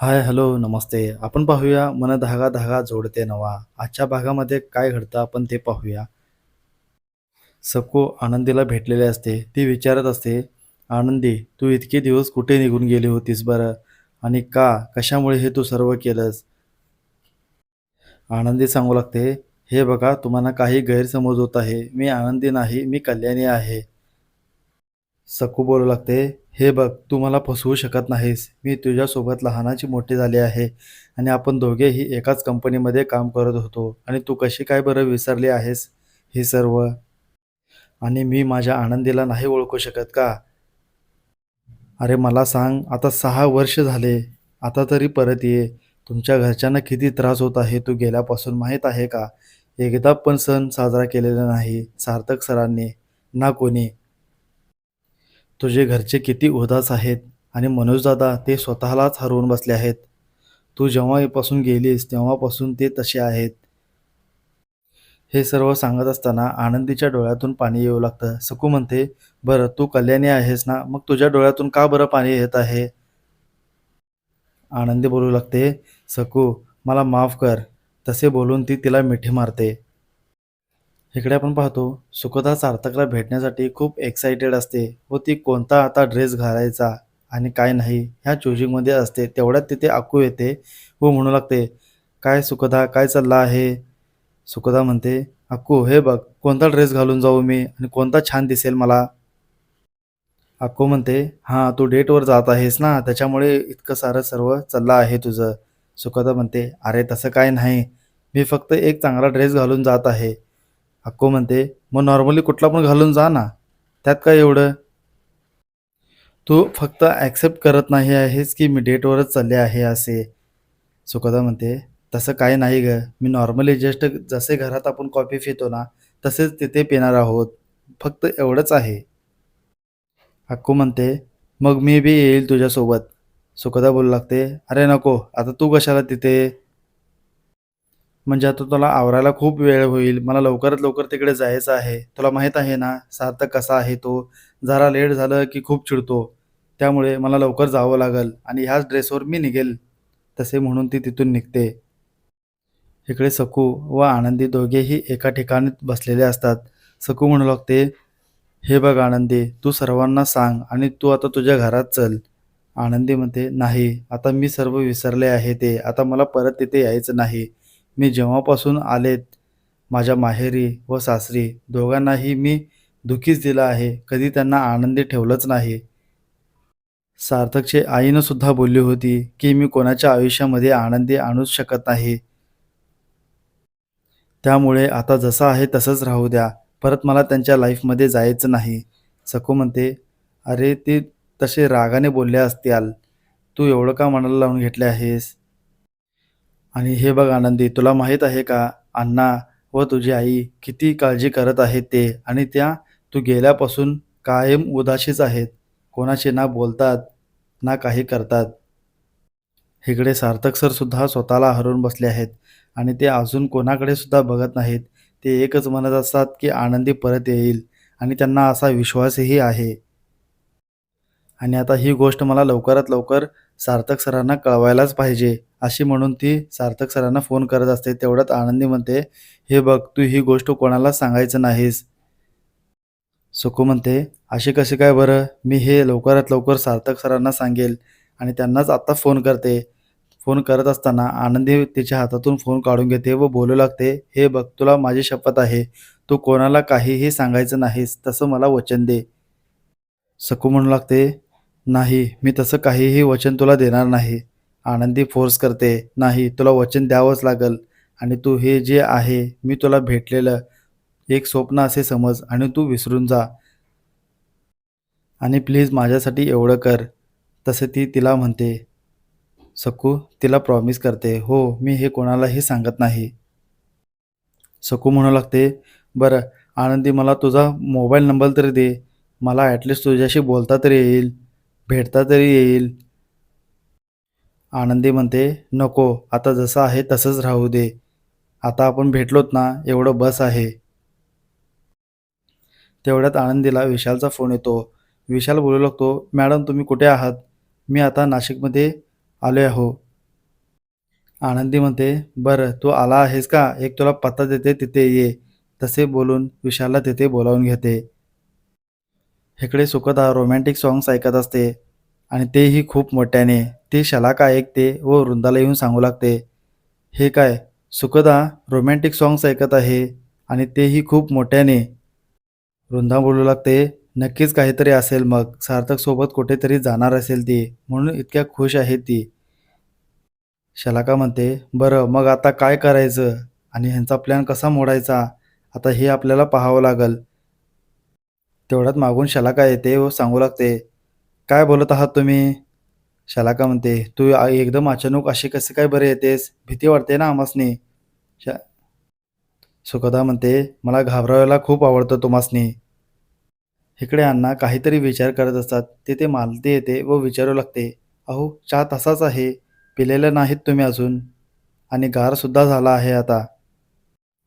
Hi hello नमस्ते. आपण पाहूया मन धागा धागा जोडते नवा. आजच्या भागामध्ये काय घडतं आपण ते पाहूया. सकू आनंदीला भेटलेले असते. ती विचारत असते आनंदी तू इतके दिवस कुठे निघून गेली होतीस बरं? आणि का? कशामुळे हे तू सर्व केलंस? आनंदी सांगू लागते हे बघा तुम्हाला काही गैरसमज होत आहे. मी आनंदी नाही मी कल्याणी आहे. सकू बोलू लागते हे बघ तू मला फसवू शकत नाहीस. मी तुझ्यासोबत लहानाची मोठी झाली आहे आणि आपण दोघेही एकाच कंपनीमध्ये काम करत होतो. आणि तू कशी काय बरं विसरली आहेस? हे सर्व. आणि मी माझ्या आनंदीला नाही ओळखू शकत का? अरे मला सांग आता सहा वर्ष झाले. आता तरी परत ये. तुमच्या घरच्यांना किती त्रास होत आहे तू गेल्यापासून माहीत आहे का? एकदा पण सण साजरा केलेला नाही सार्थक सरांनी. ना कोणी. तुझे घरचे किती उदास आहेत आणि मनोजदादा ते स्वतःलाच हरवून बसले आहेत. तू जेव्हापासून गेलीस तेव्हापासून ते तसे आहेत. हे सर्व सांगत असताना आनंदीच्या डोळ्यातून पाणी येऊ लागतं. सकू म्हणते बरं तू कल्याणी आहेस ना? मग तुझ्या डोळ्यातून का बरं पाणी येत आहे? आनंदी बोलू लागते सकू मला माफ कर. तसे बोलून ती तिला मिठी मारते. इकडे आपण पाहतो सुखदा सार्थकला भेटण्यासाठी खूप एक्सायटेड असते व ती कोणता आता ड्रेस घालायचा आणि काय नाही ह्या चूजिंगमध्ये असते तेवढ्यात तिथे आकू येते व म्हणू लागते काय सुखदा काय चाललं आहे? सुखदा म्हणते अक्कू हे बघ कोणता ड्रेस घालून जाऊ मी आणि कोणता छान दिसेल मला? अक्कू म्हणते हां तू डेटवर जात आहेस ना त्याच्यामुळे इतकं सारं सर्व चाललं आहे तुझं. सुखदा म्हणते अरे तसं काय नाही. मी फक्त एक चांगला ड्रेस घालून जात आहे. अक्को म्हणते मग नॉर्मली कुठला पण घालून जा ना. त्यात काय एवढं? तू फक्त ॲक्सेप्ट करत नाही आहेस की मी डेटवरच चालले आहे असे. सुखदा म्हणते तसं काय नाही ग. मी नॉर्मली जस्ट जसे घरात आपण कॉफी पितो ना तसेच तिथे पिणार आहोत. फक्त एवढंच आहे. अक्कू म्हणते मग मी बी येईल तुझ्यासोबत. सुखदा बोलू लागते अरे नको. आता तू कशाला तिथे? म्हणजे आता तुला आवरायला खूप वेळ होईल. मला लवकरात लवकर तिकडे जायचं आहे. तुला माहीत आहे ना सार्थक कसा आहे तो? जरा लेट झालं की खूप चिडतो. त्यामुळे मला लवकर जावं लागेल आणि ह्याच ड्रेसवर मी निघेल. तसे म्हणून ती तिथून निघते. इकडे सकू व आनंदी दोघेही एका ठिकाणी बसलेले असतात. सकू म्हणू लागते हे बघ आनंदी तू सर्वांना सांग आणि तू आता तुझ्या घरात चल. आनंदी म्हणते नाही आता मी सर्व विसरले आहे ते. आता मला परत तिथे यायचं नाही. मी जेव्हापासून आलेत माझ्या माहेरी व सासरी दोघांनाही मी दुखीच दिलं आहे. कधी त्यांना आनंदी ठेवलंच नाही. सार्थकचे आईनं सुद्धा बोलली होती की मी कोणाच्या आयुष्यामध्ये आनंदी आणूच शकत नाही. त्यामुळे आता जसं आहे तसंच राहू द्या. परत मला त्यांच्या लाईफमध्ये जायचं नाही. सकू म्हणते अरे ते तसे रागाने बोलले असत्याल. तू एवढं का मनाला लावून घेतले आहेस? आणि हे बघ आनंदी तुला माहीत आहे का अण्णा व तुझी आई किती काळजी करत आहेत ते आणि त्या तू गेल्यापासून कायम उदाशीच आहेत. कोणाशी ना बोलतात ना काही करतात. इकडे सार्थक सर सुद्धा स्वतःला हरवून बसले आहेत आणि ते अजून कोणाकडे सुद्धा बघत नाहीत. ते एकच म्हणत असतात की आनंदी परत येईल आणि त्यांना असा विश्वासही आहे. आणि आता ही गोष्ट मला लवकरात लवकर सार्थक सरांना कळवायलाच पाहिजे. अशी म्हणून ती सार्थक सरांना फोन करत असते. तेवढ्यात आनंदी म्हणते हे बघ तू ही गोष्ट कोणाला सांगायचं नाहीस. सुखू म्हणते अशी कशी काय बरं? मी हे लवकरात लवकर सार्थक सरांना सांगेल आणि त्यांनाच आत्ता फोन करते. फोन करत असताना आनंदी तिच्या हातातून फोन काढून घेते व बोलू लागते हे बघ तुला माझी शपथ आहे. तू कोणाला काहीही सांगायचं नाहीस तसं मला वचन दे. सकू म्हणू लागते नाही मी तसं काहीही वचन तुला देणार नाही. आनंदी फोर्स करते. नाही तुला वचन द्यावंच लागल. आणि तू हे जे आहे मी तुला भेटलेलं एक स्वप्न असे समज आणि तू विसरून जा. आणि प्लीज माझ्यासाठी एवढं कर. तसे ती तिला म्हणते. सकू तिला प्रॉमिस करते. हो मी हे कोणालाही सांगत नाही. सकू म्हणू लागते बरं आनंदी मला तुझा मोबाईल नंबर तरी दे. मला ॲटलिस्ट तुझ्याशी बोलता तरी येईल भेटता तरी येईल. आनंदी म्हणते नको आता जसं आहे तसंच राहू दे. आता आपण भेटलोत ना एवढं बस आहे. तेवढ्यात आनंदीला विशालचा फोन येतो. विशाल बोलू लागतो मॅडम तुम्ही कुठे आहात? मी आता नाशिकमध्ये आलो आहो आनंदी म्हणते बरं तू आला आहेस का? एक तुला पत्ता देते तिथे ये. तसे बोलून विशालला तिथे बोलावून घेते. इकडे सुखदा रोमॅन्टिक सॉंग्स ऐकत असते आणि तेही खूप मोठ्याने. ती शलाका ऐकते व वृंदाला येऊन सांगू लागते. हे काय? सुखदा रोमॅन्टिक सॉंग्स ऐकत आहे आणि तेही खूप मोठ्याने. वृंदा बोलू लागते नक्कीच काहीतरी असेल मग. सार्थक सोबत कुठेतरी जाणार असेल ती म्हणून इतक्या खुश आहे ती. शलाका म्हणते बरं मग आता काय करायचं? आणि ह्यांचा प्लॅन कसा मोडायचा? आता हे आपल्याला पाहावं लागल. तेवढ्यात मागून शलाका येते व सांगू लागते काय बोलत आहात तुम्ही? शलाका म्हणते तू एकदम अचानक अशी कसे काय बरे येतेस? भीती वाटते ना आमासनी. शा सुखदा म्हणते मला घाबरावायला खूप आवडतं तुम्हासनी इकडे अण्णा काहीतरी विचार करत असतात. तिथे मालती येते व विचारू लागते अहो चहा तसाच आहे. पिलेलं नाहीत तुम्ही अजून. आणि गारसुद्धा झाला आहे आता.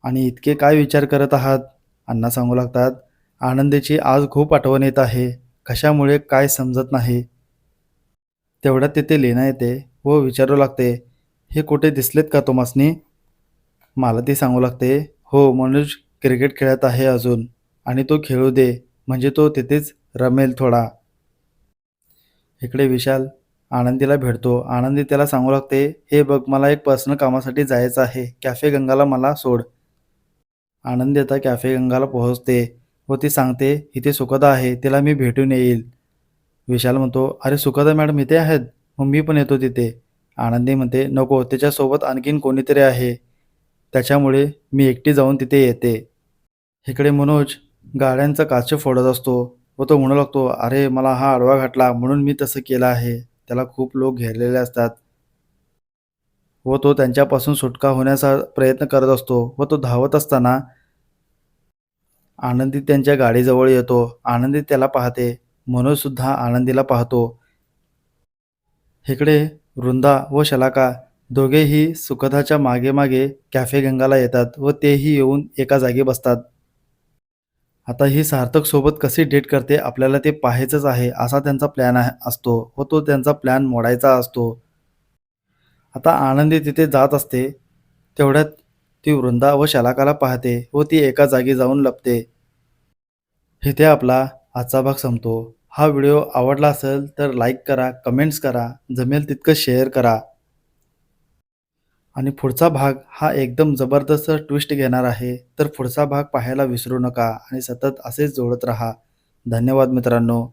आणि इतके काय विचार करत आहात? अण्णा सांगू लागतात. आनंदीची आज खूप आठवण येत आहे. कशामुळे काय समजत नाही. तेवढ्यात तिथे लेना येते व विचारू लागते हे कुठे दिसलेत का तुम्हासनी मला ती सांगू लागते. हो मनोज क्रिकेट खेळत आहे अजून आणि तो खेळू दे म्हणजे तो तिथेच रमेल थोडा. इकडे विशाल आनंदीला भेटतो. आनंदी त्याला सांगू लागते हे बघ मला एक पर्सनल कामासाठी जायचं आहे. कॅफे गंगाला मला सोड. आनंदी आता कॅफे गंगाला पोहोचते व ती सांगते इथे सुखदा आहे तिला मी भेटून येईल. विशाल म्हणतो अरे सुखदा मॅडम इथे आहेत. मग मी पण येतो तिथे. आनंदी म्हणते नको त्याच्यासोबत आणखीन कोणीतरी आहे. त्याच्यामुळे मी एकटी जाऊन तिथे येते. इकडे मनोज गाड्यांचा काच फोडत असतो व तो म्हणू लागतो अरे मला हा आडवा घाटला म्हणून मी तसं केलं आहे. त्याला खूप लोक घेरलेले असतात. व तो त्यांच्यापासून सुटका होण्याचा प्रयत्न करत असतो व तो धावत असताना आनंदी त्यांच्या गाडीजवळ येतो. आनंदी त्याला पाहते मनोजसुद्धा आनंदीला पाहतो. इकडे वृंदा व शलाका दोघेही सुखदाच्या मागे मागे कॅफे गंगाला येतात व तेही येऊन एका जागी बसतात. आता ही सार्थक सोबत कशी डेट करते आपल्याला ते पाहायचंच आहे असा त्यांचा प्लॅन आहे असतो व तो त्यांचा प्लॅन मोडायचा असतो. आता आनंदी तिथे जात असते तेवढ्यात ती वृंदा व शलाकाला पाहते व ती एका जागी जाऊन लपते. इथे आपला आजचा भाग संपतो. हा व्हिडिओ आवडला असेल तर लाईक करा कमेंट्स करा जमेल तितकं शेअर करा. आणि पुढचा भाग हा एकदम जबरदस्त ट्विस्ट घेणार आहे. तर पुढचा भाग पाहायला विसरू नका आणि सतत असेच जोडत राहा. धन्यवाद मित्रांनो.